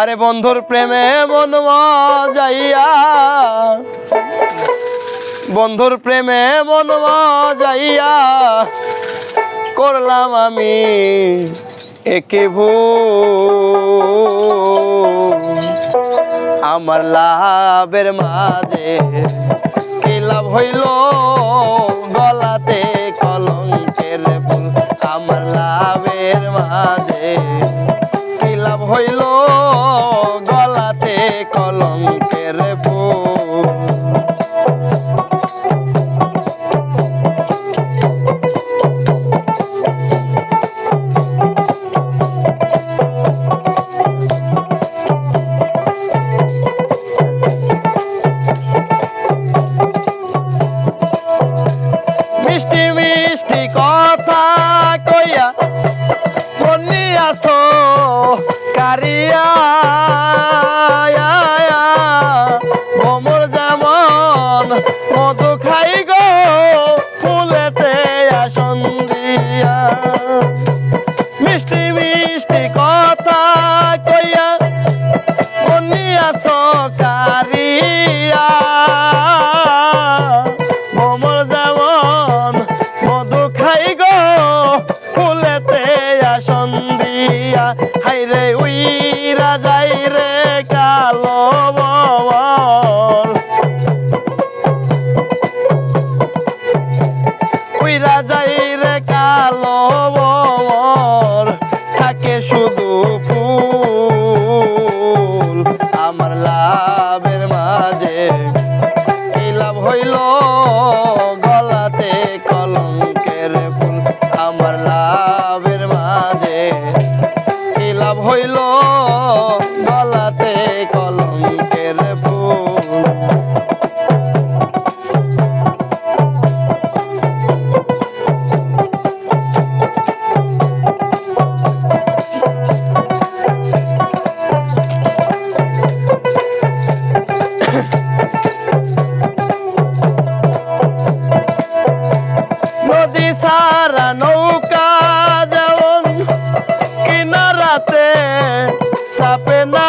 আরে বন্ধুর প্রেমে মন যাইয়া বন্ধুর প্রেমে মন যাইয়া করলাম আমি একে ভুল। আমার লাভের মাঝে কি লাভ হইল? কলঙ্কের ফুল মিষ্টি মিষ্টি কথা কইয়া খাই গো ফুলেতে আসন দিয়া। মিষ্টি মিষ্টি কথা কইয়া মনি আসো কারিয়া। ভমর যেমন মধু খাই গো ফুলেতে আসন দিয়া। হাই রে হইল সারা নৌকা যেমন কিনারাতে চাপে না।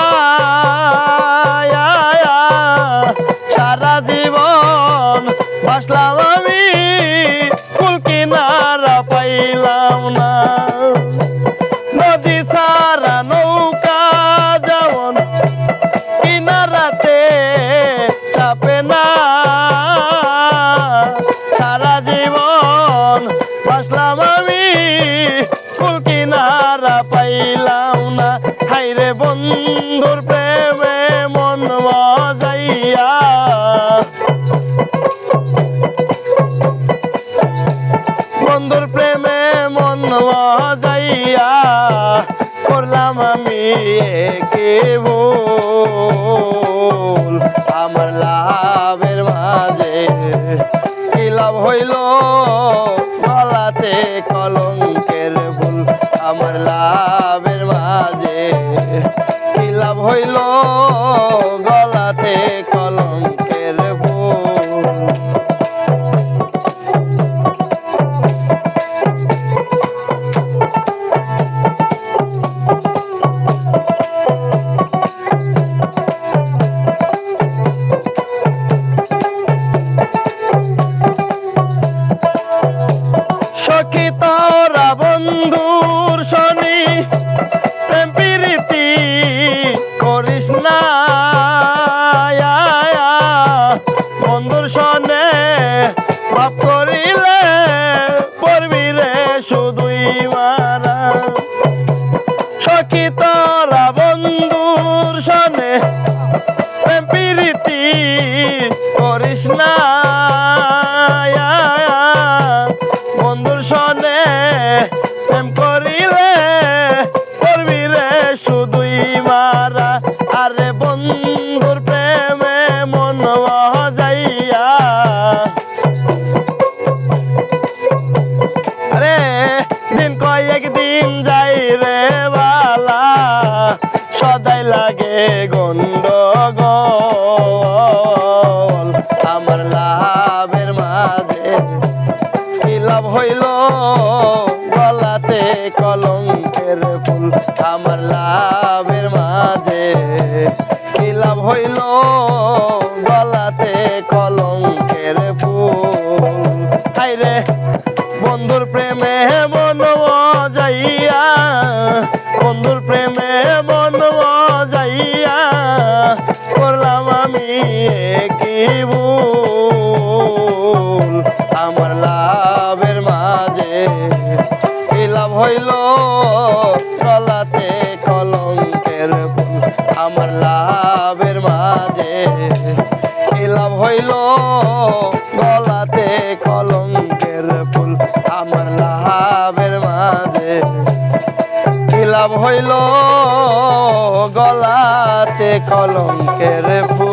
সারা জীবন বাসলাম একে ভুল। আমার লাভের মাঝে কি লাভ হইল? গলাতে কলঙ্কের ভুল। আমার লাভের মাঝে কি লাভ হইল? গলাতে কলঙ্কের লাভের মাঝে। কি লাভ হইল গলাতে কলঙ্কের ফুল? হাইরে বন্ধুর প্রেমে মন যাইয়া বন্ধুর প্রেমে মন যাইয়া করলাম আমি কি আমার লাভের মাঝে কি লাভ হইল হইল গলাতে কলঙ্কের ফুল।